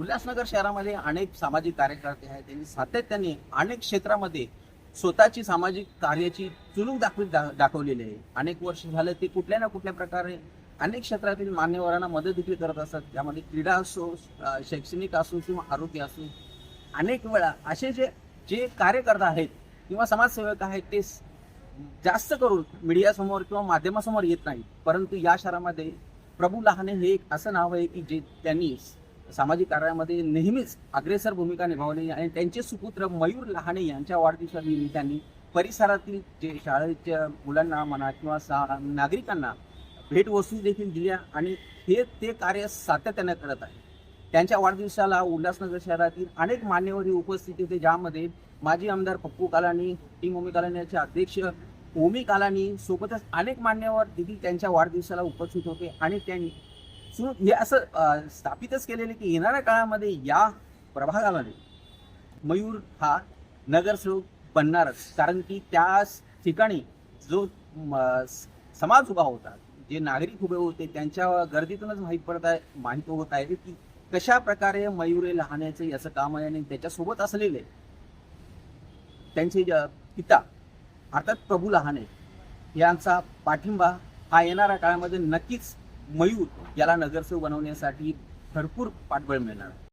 उल्हासनगर शहरामध्ये अनेक सामाजिक कार्यकर्ते आहेत. त्यांनी सातत्याने अनेक क्षेत्रामध्ये स्वतःची सामाजिक कार्याची चुलूक दाखवी दा- दाखवलेली आहे. अनेक वर्ष झालं ते कुठल्या ना कुठल्या प्रकारे अनेक क्षेत्रातील मान्यवरांना मदत देखील करत असतात. त्यामध्ये क्रीडा असो शैक्षणिक असो किंवा आरोग्य असो अनेक वेळा असे जे जे कार्यकर्ता आहेत किंवा समाजसेवक आहेत ते जास्त करून मीडियासमोर किंवा माध्यमासमोर येत नाही परंतु या शहरामध्ये प्रभू लहाने हे एक असं नाव आहे की जे त्यांनी सामाजिक कार्यामध्ये नेहमीच अग्रेसर भूमिका निभावली आणि त्यांचे सुपुत्र मयूर लहाने यांच्या वाढदिवसानिमित्ताने परिसरातील जे शाळेच्या मुलांना म्हणा किंवा सा नागरिकांना भेटवस्तू देखील दिल्या आणि हे ते कार्य सातत्याने करत आहे त्यांच्या वाढदिवसाला उल्हासनगर शहरातील अनेक मान्यवर उपस्थित होते ज्यामध्ये माजी आमदार पप्पू कालानी टीम ओमी कालानीचे अध्यक्ष ओमी कालानी सोबतच अनेक मान्यवर देखील त्यांच्या वाढदिवसाला उपस्थित होते आणि त्यांनी हे असं स्थापितच केलेलं की येणाऱ्या काळामध्ये या प्रभागामध्ये मयूर हा नगरसेवक बनणारच. कारण की त्या ठिकाणी जो म, स- समाज उभा होता जे नागरिक उभे होते त्यांच्या गर्दीतूनच माहीत पडत आहे माहीत होत आहे की कशा प्रकारे मयुरे लहाण्याचं याचं काम आहे आणि त्याच्यासोबत असलेले त्यांचे पिता अर्थात प्रभू लहाने यांचा पाठिंबा हा येणाऱ्या काळामध्ये नक्कीच मयूर याला नगरसेवक बनवण्यासाठी भरपूर पाठबळ मिळणार.